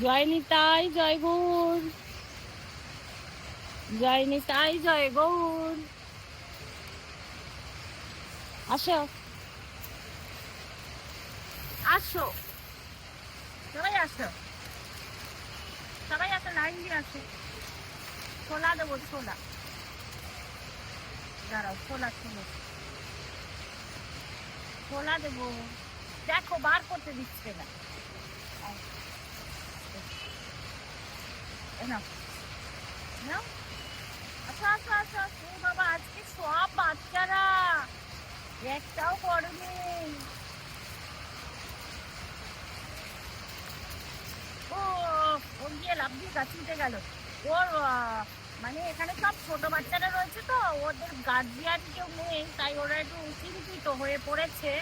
জয় নিতাই, জয় গৌর। জয় নিতাই, জয় গৌর। আসো। আসো। সবাই আসো। সবাই আসো, লাইন দিয়ে আসো। ছোলা দেবো, ছোলা। দাঁড়াও, ছোলা ছোলা। ছোলা দেবো। দেখো, বার করতে দিচ্ছে না। নাও। নাও। আসো, আসো, আসো, আসো। বাবা আজকে সব বাচ্চারা একটাও পড়েনি ও ও গিয়ে লাভ দিয়ে গাছ উঠে গেল ওর মানে এখানে সব ছোট বাচ্চারা রয়েছে তো ওদের গার্জিয়ান কেউ নেই তাই ওরা একটু চিন্তিত হয়ে পড়েছে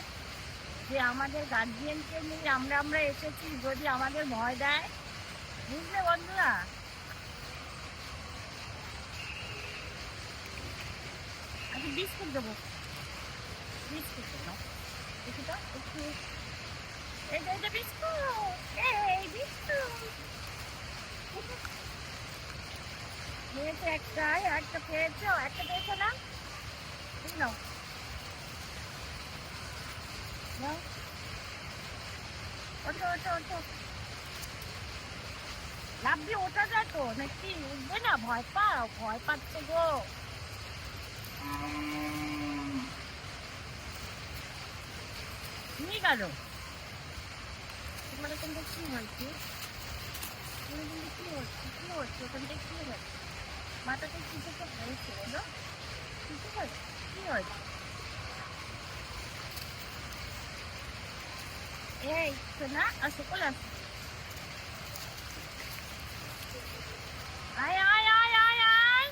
যে আমাদের গার্জিয়ানকে নিয়ে আমরা আমরা এসেছি যদি আমাদের ভয় দেয় বুঝলে বন্ধুরা বিস্কুট দেবো। বিস্কুট দেবো তো একটু এই যে বিস্কুট এই বিস্কুট পেয়েছ একটা একটা পেয়েছ একটা পেয়েছ না? নাও। ওঠো ওঠো ওঠো। লাভ দিয়ে ওঠা তো? নাকি উঠবে না? ভয় পাও, ভয় পাচ্ছে গো। নিয়ে গেল তোমার এখানটা কি হয়েছে তোমার এখানটা কি হচ্ছে? কি হচ্ছে? ওখানটা কি হচ্ছে? মাথাতে কিছু তো হয়েছে বলো? কিছু হয়েছে কি হয়েছে? এই শোনা আসো কোলে আসো আয় আয় আয় আয় আয়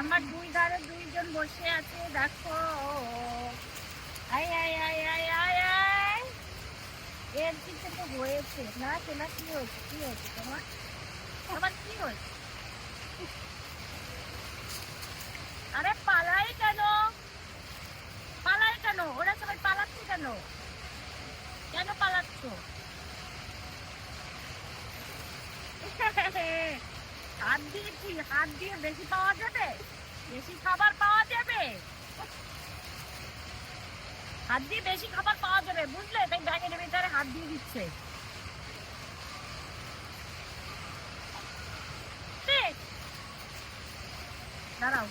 আমার দুই ধারে দুইজন বসে আছে, দেখো। এর কিছু তো হয়েছে। না শোনা কি হয়েছে? কি হয়েছে তোমার? তোমার কি হয়েছে? আরে পালাই কেন? পালাই কেন? ওরা সবাই পালাচ্ছে কেন? কেন পালাচ্ছ? হাত দিয়ে কি হাত দিয়ে বেশি পাওয়া যাবে? বেশি খাবার পাওয়া যাবে? হাত দিয়ে বেশি খাবার পাওয়া যাবে, বুঝলে? তাই ব্যাগের ভিতরে হাত দিয়ে দিচ্ছে। দাঁড়াও।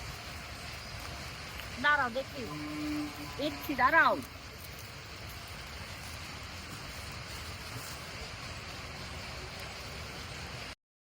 দাঁড়াও, দেখি। দেখছি, দাঁড়াও।